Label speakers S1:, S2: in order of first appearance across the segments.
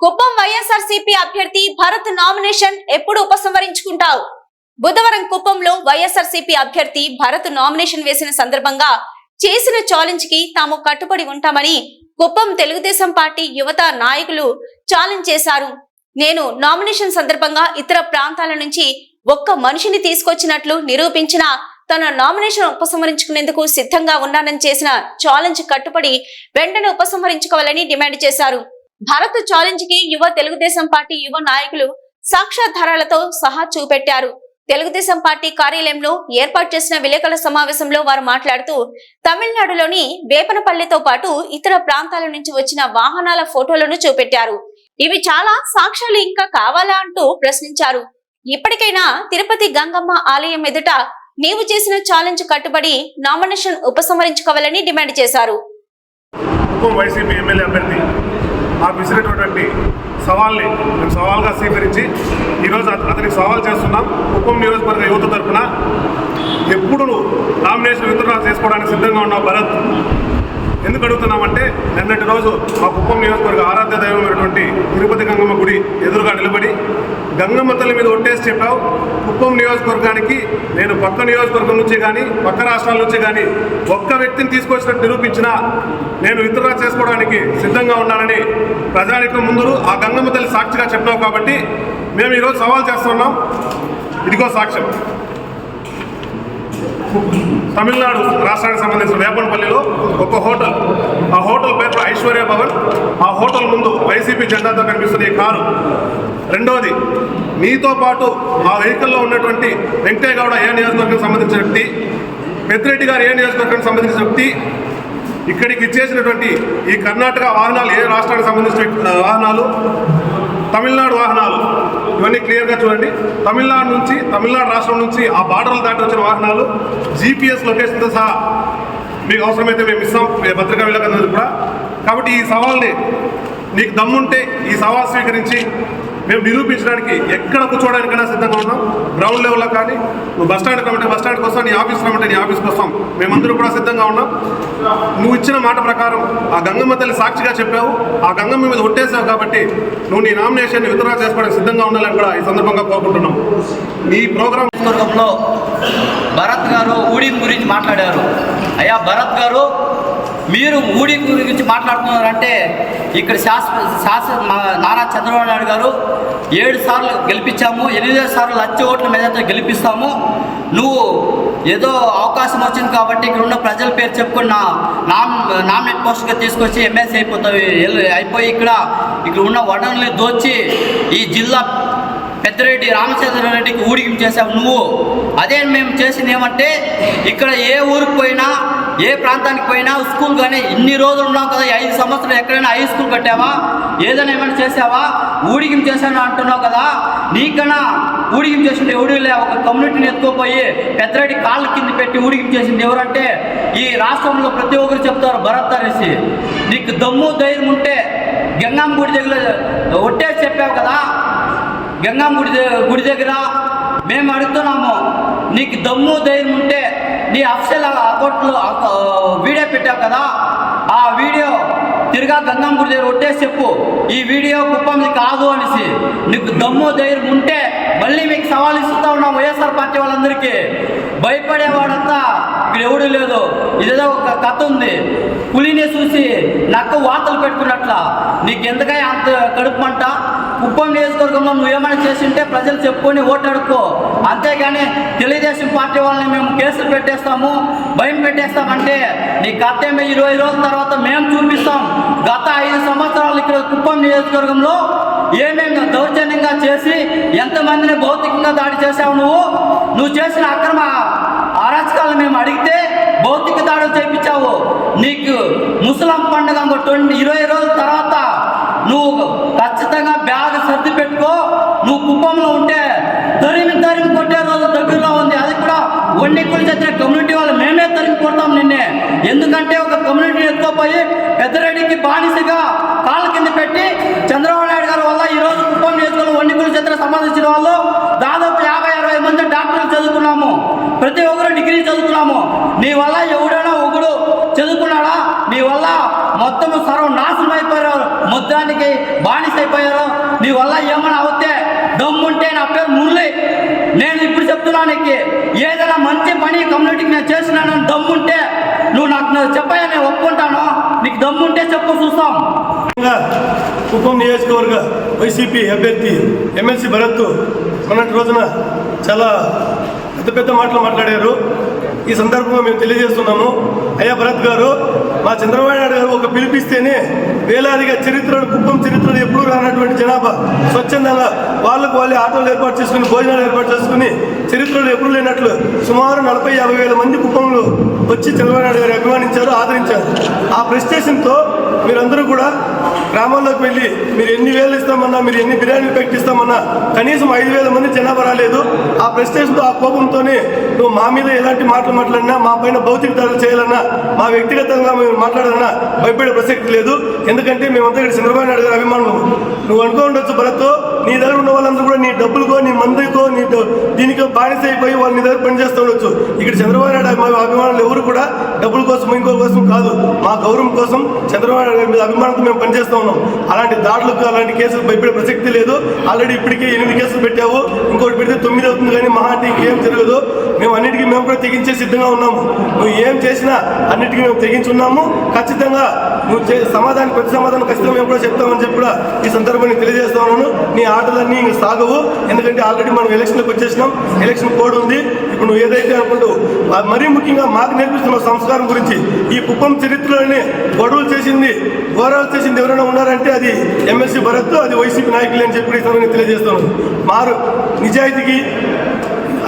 S1: కుప్పం వైఎస్ఆర్సీపీ అభ్యర్థి భరత్ నామినేషన్ ఎప్పుడు ఉపసంహరించుకుంటావు? బుధవారం కుప్పంలో వైఎస్ఆర్సీపీ అభ్యర్థి భరత్ నామినేషన్ వేసిన సందర్భంగా చేసిన ఛాలెంజ్కి తాము కట్టుబడి ఉంటామని కుప్పం తెలుగుదేశం పార్టీ యువత నాయకులు ఛాలెంజ్ చేశారు. నేను నామినేషన్ సందర్భంగా ఇతర ప్రాంతాల నుంచి ఒక్క మనిషిని తీసుకొచ్చినట్లు నిరూపించిన తన నామినేషన్ ఉపసంహరించుకునేందుకు సిద్ధంగా ఉన్నానని చేసిన ఛాలెంజ్ కట్టుబడి వెంటనే ఉపసంహరించుకోవాలని డిమాండ్ చేశారు. భారత్ ఛాలెంజ్కి యువ తెలుగుదేశం పార్టీ యువ నాయకులు సాక్ష్యాధారాలతో సహా చూపెట్టారు. తెలుగుదేశం పార్టీ కార్యాలయంలో ఏర్పాటు చేసిన విలేకరుల సమావేశంలో వారు మాట్లాడుతూ తమిళనాడులోని వేపనపల్లితో పాటు ఇతర ప్రాంతాల నుంచి వచ్చిన వాహనాల ఫోటోలను చూపెట్టారు. ఇవి చాలా సాక్ష్యాలు ఇంకా కావాలా అంటూ ప్రశ్నించారు. ఇప్పటికైనా తిరుపతి గంగమ్మ ఆలయం ఎదుట నీవు చేసిన ఛాలెంజ్ కట్టుబడి నామినేషన్ ఉపసంహరించుకోవాలని డిమాండ్ చేశారు.
S2: వైసీపీ ఎమ్మెల్యే అభ్యర్థి ఆ విసిరేటటువంటి సవాల్ని మేము సవాల్గా స్వీకరించి ఈరోజు అతనికి సవాల్ చేస్తున్నాం. కుప్పం నియోజకవర్గ యువత తరఫున ఎప్పుడు నామినేషన్ విత్డ్రా చేసుకోవడానికి సిద్ధంగా ఉన్నావు భరత్? ఎందుకు అడుగుతున్నామంటే నిన్నటి రోజు మా కుప్పం నియోజకవర్గ ఆరాధ్య దైవమైనటువంటి తిరుపతి గంగమ్మ గుడి ఎదురు గంగమ్మ తల్లి మీద ఒట్టేసి చెప్పావు. కుప్పం నియోజకవర్గానికి నేను పక్క నియోజకవర్గం నుంచి కానీ పక్క రాష్ట్రాల నుంచి కానీ ఒక్క వ్యక్తిని తీసుకొచ్చినట్టు నిరూపించినా నేను విత్డ్రా చేసుకోవడానికి సిద్ధంగా ఉన్నానని ప్రజానికి ముందు ఆ గంగమ్మ తల్లి సాక్షిగా చెప్పావు కాబట్టి మేము ఈరోజు సవాల్ చేస్తున్నాం. ఇదిగో సాక్ష్యం. తమిళనాడు రాష్ట్రానికి సంబంధించిన వేపనపల్లిలో ఒక హోటల్. ఆ హోటల్ పేరు ఐశ్వర్య భవన్. ఆ హోటల్ ముందు వైసీపీ జెండాతో కనిపిస్తున్న ఈ కారు. రెండవది మీతో పాటు ఆ వెహికల్లో ఉన్నటువంటి వెంకయ్య గౌడ ఏ నియోజకవర్గం సంబంధించిన వ్యక్తి పెద్దిరెడ్డి గారు ఏ నియోజకవర్గానికి సంబంధించిన వ్యక్తి ఇక్కడికి ఇచ్చేసినటువంటి ఈ కర్ణాటక వాహనాలు ఏ రాష్ట్రానికి సంబంధించిన వాహనాలు తమిళనాడు వాహనాలు. ఇవన్నీ క్లియర్గా చూడండి. తమిళనాడు నుంచి తమిళనాడు రాష్ట్రం నుంచి ఆ బార్డర్లు దాటి వచ్చిన వాహనాలు జీపీఎస్ లొకేషన్తో సహా మీకు అవసరమైతే మేము ఇస్తాం. పత్రికా విలేకరులకు కూడా. కాబట్టి ఈ సవాల్ని నీకు దమ్ముంటే ఈ సవాల్ స్వీకరించి మేము నిరూపించడానికి ఎక్కడ కూర్చోవడానికైనా సిద్ధంగా ఉన్నాం. గ్రౌండ్ లెవెల్లో కానీ నువ్వు బస్ స్టాండ్ రమ్మంటే బస్ స్టాండ్కి వస్తాం నీ ఆఫీస్కి రమ్మంటే నీ ఆఫీస్కి వస్తాం. మేమందరూ కూడా సిద్ధంగా ఉన్నాం. నువ్వు ఇచ్చిన మాట ప్రకారం ఆ గంగమ్మ తల్లి సాక్షిగా చెప్పావు. ఆ గంగమ్మ మీద ఒట్టేసావు కాబట్టి నువ్వు నీ నామినేషన్ విత్డ్రా చేసుకోవడానికి సిద్ధంగా ఉండాలని కూడా ఈ సందర్భంగా కోరుకుంటున్నాం. నీ ప్రోగ్రాం
S3: సందర్భంలో భరత్ గారు ఊడిం గురించి మాట్లాడారు. అయ్యా భరత్ గారు మీరు ఊడిం గురించి మాట్లాడుతున్నారంటే ఇక్కడ శాసన శాసన మా నారా చంద్రబాబు నాయుడు గారు ఏడు సార్లు గెలిపించాము ఎనిమిదో సార్లు లక్ష ఓట్ల మీద గెలిపిస్తాము. నువ్వు ఏదో అవకాశం వచ్చింది కాబట్టి ఇక్కడ ఉన్న ప్రజల పేరు చెప్పుకున్న నామ్ నామినేట్ పోస్ట్గా తీసుకొచ్చి ఎమ్మెల్సీ అయిపోతావు అయిపోయి ఇక్కడ ఇక్కడ ఉన్న వనరుల్ని దోచి ఈ జిల్లా పెద్దిరెడ్డి రామచంద్రారెడ్డికి ఊడికం చేసావు నువ్వు. అదే మేము చేసింది ఏమంటే ఇక్కడ ఏ ఊరికి పోయినా ఏ ప్రాంతానికి పోయినా స్కూల్ కానీ ఇన్ని రోజులు ఉన్నావు కదా ఐదు సంవత్సరాలు ఎక్కడైనా హై స్కూల్ కట్టావా? ఏదైనా ఏమైనా చేసావా ఊడికం చేశాను అంటున్నావు కదా? నీకన్నా ఊడికం చేసింది ఎవడు లేవు ఒక కమ్యూనిటీని ఎత్తుకోపోయి పెద్దరెడ్డి కాళ్ళ కింద పెట్టి ఊడికం చేసింది ఎవరంటే ఈ రాష్ట్రంలో ప్రతి ఒక్కరు చెప్తారు భరత్ అనేసి నీకు దమ్ము ధైర్యం ఉంటే గంగమ్మ గుడి దగ్గర ఒట్టేసి చెప్పావు కదా? గంగమ్మ గుడి గుడి దగ్గర మేము అడుగుతున్నాము నీకు దమ్ము ధైర్యం ఉంటే నీ అఫ్సల్ అకౌంట్లో వీడియో పెట్టావు కదా? ఆ వీడియో తిరిగా గంగమ్మ గుడి దగ్గర ఒట్టేసి చెప్పు. ఈ వీడియో కుప్పంది కాదు అనేసి. నీకు దమ్ము ధైర్యం ఉంటే మళ్ళీ మీకు సవాల్ ఇస్తూ ఉన్నాం వైఎస్ఆర్ పార్టీ వాళ్ళందరికీ. భయపడేవాడంతా ఇక్కడ ఎవడూ లేదు. ఇదేదో ఒక కథ ఉంది. పులిని చూసి నక్క వాతలు పెట్టుకున్నట్ల. నీకు ఎందుకై అంత కడుపు మంట? కుప్పం నియోజకవర్గంలో నువ్వు ఏమైనా చేసింటే ప్రజలు చెప్పుకొని ఓటాడుకో అంతేగాని తెలుగుదేశం పార్టీ వాళ్ళని మేము కేసులు పెట్టేస్తాము భయం పెట్టేస్తామంటే నీ కథ ఏమో? ఇరవై రోజుల తర్వాత మేము చూపిస్తాం. గత ఐదు సంవత్సరాలు ఇక్కడ కుప్పం నియోజకవర్గంలో ఏమేమి దౌర్జన్యంగా చేసి ఎంతమందిని భౌతికంగా దాడి చేశావు నువ్వు? నువ్వు చేసిన అక్రమ అరాచకాలను మేము అడిగితే భౌతిక దాడులు చేయించావు. నీకు ముసలాం పండుగ అందులో ట్వంటీ ఇరవై రోజుల తర్వాత నువ్వు ఖచ్చితంగా బ్యాగ్ సర్ది పెట్టుకో. నువ్వు కుప్పంలో ఉంటే తరిమి తరిమి కొట్టే రోజు దగ్గరలో ఉంది. అది కూడా వన్నిక్కులు చచ్చిన కమ్యూనిటీ వాళ్ళు మేమే తరిమి కొడతాం నిన్నే. ఎందుకంటే ఒక కమ్యూనిటీ ఎత్తుకోపోయి పెద్దరెడ్డికి బానిసగా కాళ్ళ కింద పెట్టి చంద్రబాబు నాయుడు గారి వల్ల ఈ రోజు కుప్పం నియోజకవర్గంలో సంబంధించిన వాళ్ళు దాదాపు యాభై అరవై మంది డాక్టర్లు చదువుకున్నాము. ప్రతి ఒక్కరు డిగ్రీ చదువుకున్నాము. నీ వల్ల ఎవడైనా ఒకడు చదువుకున్నాడా? నీ వల్ల మొత్తం సర్వం నాశనం అయిపోయారు. మొత్తానికి మద్యానికి బానిస అయిపోయారు. నీ వల్ల ఏమైనా అవుతే దమ్ముంటే నా పేరు మురళి. నేను ఇప్పుడు చెప్తున్నాను నీకు ఏదైనా మంచి పని కమ్యూనిటీకి నేను చేసినాను దమ్ముంటే నువ్వు నాకు నువ్వు చెప్పాయా? నేను ఒప్పుకుంటాను. నీకు దమ్ముంటే చెప్పు చూస్తాం.
S4: ముఖ్యంగా కుప్పం నియోజకవర్గ వైసీపీ అభ్యర్థి ఎమ్మెల్సీ భరత్ మొన్నటి రోజున చాలా పెద్ద పెద్ద మాటలు మాట్లాడారు. ఈ సందర్భంగా మేము తెలియజేస్తున్నాము. అయ్యా భరత్ గారు మా చంద్రబాబు నాయుడు గారు ఒక పిలిపిస్తేనే వేలాదిగా చరిత్రను కుప్పం చరిత్రను ఎప్పుడూ రానటువంటి జనాభా స్వచ్ఛందంగా వాళ్ళకు వాళ్ళే ఆటోలు ఏర్పాటు చేసుకుని భోజనాలు ఏర్పాటు చేసుకుని చరిత్రలో ఎప్పుడు లేనట్లు సుమారు నలభై యాభై వేల మంది కుప్పంలో వచ్చి చంద్రబాబు నాయుడు గారు అభిమానించారు ఆదరించారు. ఆ ప్రెస్టేషన్తో మీరందరూ కూడా గ్రామాల్లోకి వెళ్ళి మీరు ఎన్ని వేలు ఇస్తామన్నా మీరు ఎన్ని బిర్యానీలు పెట్టిస్తామన్నా కనీసం ఐదు వేల మంది జనాభా రాలేదు. ఆ ప్రెస్టేషన్తో ఆ కోపంతోనే నువ్వు మా మీద ఎలాంటి మాటలు మాట్లాడినా మా పైన భౌతిక దాడులు చేయాలన్నా మా వ్యక్తిగతంగా మేము మాట్లాడాలన్నా భయపడే ప్రసక్తి లేదు ఎందుకంటే మేమంతా ఇక్కడ చంద్రబాబు నాయుడు గారు అభిమానులు నువ్వు అనుకో ఉండొచ్చు భరత్తో నీ దగ్గర ఉన్న వాళ్ళందరూ కూడా నీ డబ్బులకో నీ మందుకో నీ దీనికి బానిస అయిపోయి వాళ్ళు నీ దగ్గర పనిచేస్తూ ఉండొచ్చు ఇక్కడ చంద్రబాబు నాయుడు మా అభిమానులు ఎవరు కూడా డబ్బుల కోసం ఇంకో కోసం కాదు మా గౌరవం కోసం చంద్రబాబు నాయుడు గారి మీద అభిమానంతో మేము పనిచేస్తూ ఉన్నాం అలాంటి దాడులకు అలాంటి కేసులు భయపడే ప్రసక్తి లేదు ఆల్రెడీ ఇప్పటికే ఎనిమిది కేసులు పెట్టావు ఇంకోటి పెడితే తొమ్మిది అవుతుంది కానీ మహా అంటే ఇంకేం జరగదు మేము అన్నిటికీ మేము కూడా తెగించేసి సిద్ధంగా ఉన్నాము. నువ్వు ఏం చేసినా అన్నిటికీ మేము తెగించున్నాము ఖచ్చితంగా నువ్వు చే సమాధానం ప్రతి సమాధానం ఖచ్చితంగా మేము కూడా చెప్తామని చెప్పి కూడా ఈ సందర్భాన్ని తెలియజేస్తా ఉన్నాను. నీ ఆటలన్నీ ఇంక సాగవు. ఎందుకంటే ఆల్రెడీ మనం ఎలక్షన్లకు వచ్చేసినాం. ఎలక్షన్ కోడ్ ఉంది. ఇప్పుడు నువ్వు ఏదైతే అనుకుంటూ మరీ ముఖ్యంగా మాకు నేర్పిస్తున్న సంస్కారం గురించి ఈ కుప్పం చరిత్రలోనే గొడవలు చేసింది ఘోరాలు చేసింది ఎవరైనా ఉన్నారంటే అది ఎమ్మెల్సీ భరత్ అది వైసీపీ నాయకులు అని చెప్పి ఈ తెలియజేస్తున్నాను మారు నిజాయితీకి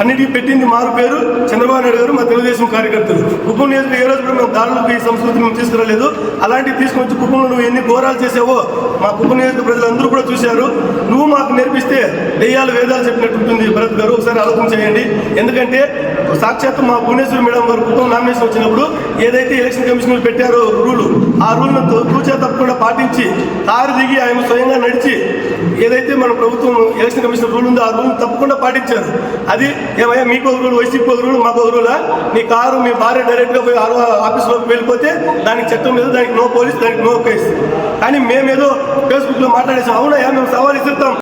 S4: అన్నిటికీ పెట్టింది మారు పేరు చంద్రబాబు నాయుడు గారు మా తెలుగుదేశం కార్యకర్తలు. కుప్పం నియోజకవర్గం ఏ రోజు కూడా మేము దాడులకు ఈ సంస్కృతి మేము తీసుకురాలేదు. అలాంటివి తీసుకొచ్చి కుప్పంలో నువ్వు ఎన్ని ఘోరాలు చేసావో మా కుప్పం నియోజక ప్రజలందరూ కూడా చూశారు. నువ్వు మాకు నేర్పిస్తే దెయ్యాలు వేదాలు చెప్పినట్టు ఉంటుంది భరత్ గారు. ఒకసారి ఆలోచన చేయండి. ఎందుకంటే సాక్షాత్ మా భువనేశ్వరి మేడం గారు కుప్పం నామినేషన్ వచ్చినప్పుడు ఏదైతే ఎలక్షన్ కమిషనర్ పెట్టారో రూలు ఆ రూల్ను తూచా తప్పకుండా పాటించి కారు దిగి ఆయన స్వయంగా నడిచి ఏదైతే మన ప్రభుత్వం ఎలక్షన్ కమిషన్ రూల్ ఉందో ఆ రూల్ తప్పకుండా పాటించారు. అది ఏమయ్యా మీకు ఒక రూల్ వైసీపీ ఒక రూల్ మాకు ఒక రూలా మీ కారు మీ భార్య డైరెక్ట్గా పోయి ఆర్ఓ ఆఫీస్లోకి వెళ్ళిపోతే దానికి చట్టం లేదు దానికి నో పోలీస్ దానికి నో కేసు కానీ మేమేదో ఫేస్బుక్లో మాట్లాడేసాం అవునయ్యా మేము సవాల్ ఇస్తాం